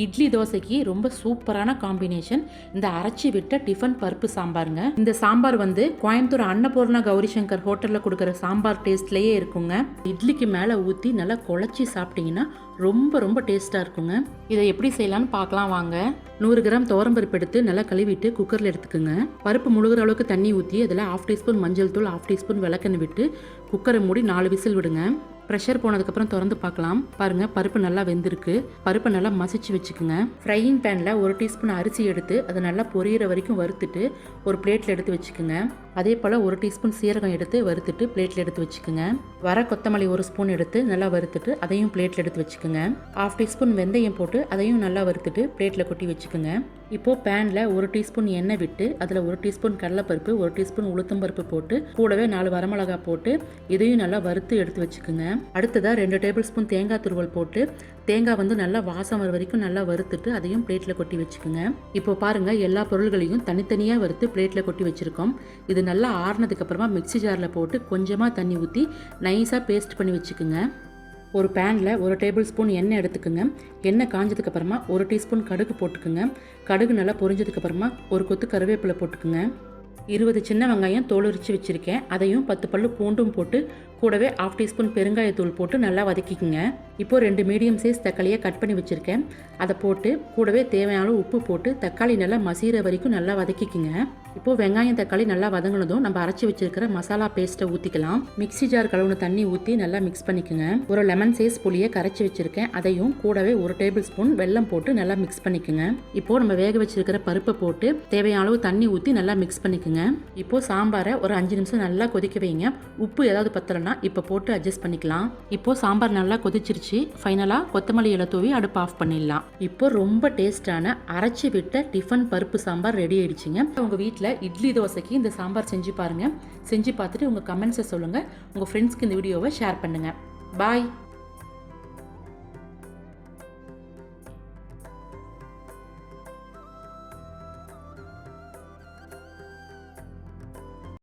இட்லி தோசைக்கு ரொம்ப சூப்பரான காம்பினேஷன் இந்த அரைச்சி விட்ட டிஃபன் பருப்பு சாம்பாருங்க. இந்த சாம்பார் வந்து கோயம்புத்தூர் அன்னபூர்ணா கௌரி சங்கர் ஹோட்டலில் கொடுக்குற சாம்பார் டேஸ்ட்லேயே இருக்குங்க. இட்லிக்கு மேலே ஊற்றி நல்லா குழச்சி சாப்பிட்டீங்கன்னா ரொம்ப ரொம்ப டேஸ்ட்டாக இருக்குங்க. இதை எப்படி செய்யலான்னு பார்க்கலாம் வாங்க. நூறு கிராம் துவரம்பருப்பு எடுத்து நல்லா கழுவிட்டு குக்கரில் எடுத்துக்கோங்க. பருப்பு முழுகிற அளவுக்கு தண்ணி ஊற்றி அதில் ஹாஃப் டீஸ்பூன் மஞ்சள் தூள் ஹாஃப் டீஸ்பூன் விளக்கெண்ணெய் விட்டு குக்கரை மூடி நாலு விசில் விடுங்க. ப்ரெஷர் போனதுக்கப்புறம் திறந்து பார்க்கலாம். பாருங்கள் பருப்பு நல்லா வெந்திருக்கு. பருப்பை நல்லா மசிச்சு வச்சுக்கோங்க. ஃப்ரையிங் பேனில் ஒரு டீஸ்பூன் அரிசி எடுத்து அதை நல்லா பொரியிற வரைக்கும் வறுத்துட்டு ஒரு பிளேட்டில் எடுத்து வச்சுக்கோங்க. அதே போல் ஒரு டீஸ்பூன் சீரகம் எடுத்து வறுத்துட்டு பிளேட்டில் எடுத்து வச்சுக்கோங்க. வர கொத்தமல்லி ஒரு ஸ்பூன் எடுத்து நல்லா வறுத்துட்டு அதையும் பிளேட்டில் எடுத்து வச்சுக்கோங்க. ஹாஃப் டீஸ்பூன் வெந்தயம் போட்டு அதையும் நல்லா வறுத்துட்டு பிளேட்டில் கொட்டி வச்சுக்கோங்க. இப்போது பேனில் ஒரு டீஸ்பூன் எண்ணெய் விட்டு அதில் ஒரு டீஸ்பூன் கடலைப்பருப்பு ஒரு டீஸ்பூன் உளுத்தம்பருப்பு போட்டு கூடவே நாலு வரமிளகா போட்டு இதையும் நல்லா வறுத்து எடுத்து வச்சுக்கோங்க. அடுத்ததாக ரெண்டு டேபிள் ஸ்பூன் தேங்காய் துருவல் போட்டு தேங்காய் வந்து நல்லா வாசம் வர வரைக்கும் நல்லா வறுத்துட்டு அதையும் பிளேட்டில் கொட்டி வச்சுக்கோங்க. இப்போ பாருங்கள் எல்லா பொருள்களையும் தனித்தனியாக வறுத்து பிளேட்டில் கொட்டி வச்சுருக்கோம். இது நல்லா ஆறுனதுக்கப்புறமா மிக்சி மிக்ஸி ஜாரில் போட்டு கொஞ்சமாக தண்ணி ஊற்றி நைஸாக பேஸ்ட் பண்ணி வச்சுக்கோங்க. ஒரு பேனில் ஒரு டேபிள் ஸ்பூன் எண்ணெய் எடுத்துக்கோங்க. எண்ணெய் காஞ்சதுக்கப்புறமா ஒரு டீஸ்பூன் கடுகு போட்டுக்குங்க. கடுகு நல்லா பொரிஞ்சதுக்கப்புறமா ஒரு கொத்து கருவேப்பிலை போட்டுக்குங்க. இருபது சின்ன வெங்காயம் தோலுரிச்சு வச்சுருக்கேன். அதையும் பத்து பல்லு பூண்டும் போட்டு கூடவே ஆஃப் டீஸ்பூன் பெருங்காயத்தூள் போட்டு நல்லா வதக்கிக்குங்க. இப்போ ரெண்டு மீடியம் சைஸ் தக்காளியை கட் பண்ணி வச்சுருக்கேன். அதை போட்டு கூடவே தேவையான உப்பு போட்டு தக்காளி நல்லா மசீர வரைக்கும் நல்லா வதக்கிக்குங்க. இப்போ வெங்காயம் தக்காளி நல்லா வதங்கினதும் நம்ம அரைச்சி வச்சிருக்கிற மசாலா பேஸ்ட்டை ஊற்றிக்கலாம் மிக்ஸி ஜார் கழுவுன தண்ணி ஊற்றி நல்லா மிக்ஸ் பண்ணிக்கோங்க. ஒரு லெமன் சைஸ் புளியை கரைச்சி வச்சிருக்கேன். அதையும் கூடவே ஒரு டேபிள் ஸ்பூன் வெல்லம் போட்டு நல்லா மிக்ஸ் பண்ணிக்கோங்க. இப்போ நம்ம வேக வச்சிருக்கிற பருப்பை போட்டு தேவையான அளவு தண்ணி ஊற்றி நல்லா மிக்ஸ் பண்ணிக்கோங்க. இப்போ சாம்பாரை ஒரு அஞ்சு நிமிஷம் நல்லா கொதிக்க வைங்க. உப்பு ஏதாவது பத்தலைன்னா இப்போ போட்டு அட்ஜஸ்ட் பண்ணிக்கலாம். இப்போ சாம்பார் நல்லா கொதிச்சிருச்சு. ஃபைனலாக கொத்தமல்லி இலை தூவி அடுப்பு ஆஃப் பண்ணிடலாம். இப்போ ரொம்ப டேஸ்டான அரைச்சி விட்ட டிஃபன் பருப்பு சாம்பார் ரெடி ஆயிடுச்சுங்க. உங்கள் வீட்டில் இட்லி தோசைக்கு இந்த சாம்பார் செஞ்சு பாருங்கள் செஞ்சு பார்த்துட்டு உங்கள் கமெண்ட்ஸை சொல்லுங்கள் உங்கள் ஃப்ரெண்ட்ஸ்க்கு இந்த வீடியோவை ஷேர் பண்ணுங்கள் பாய்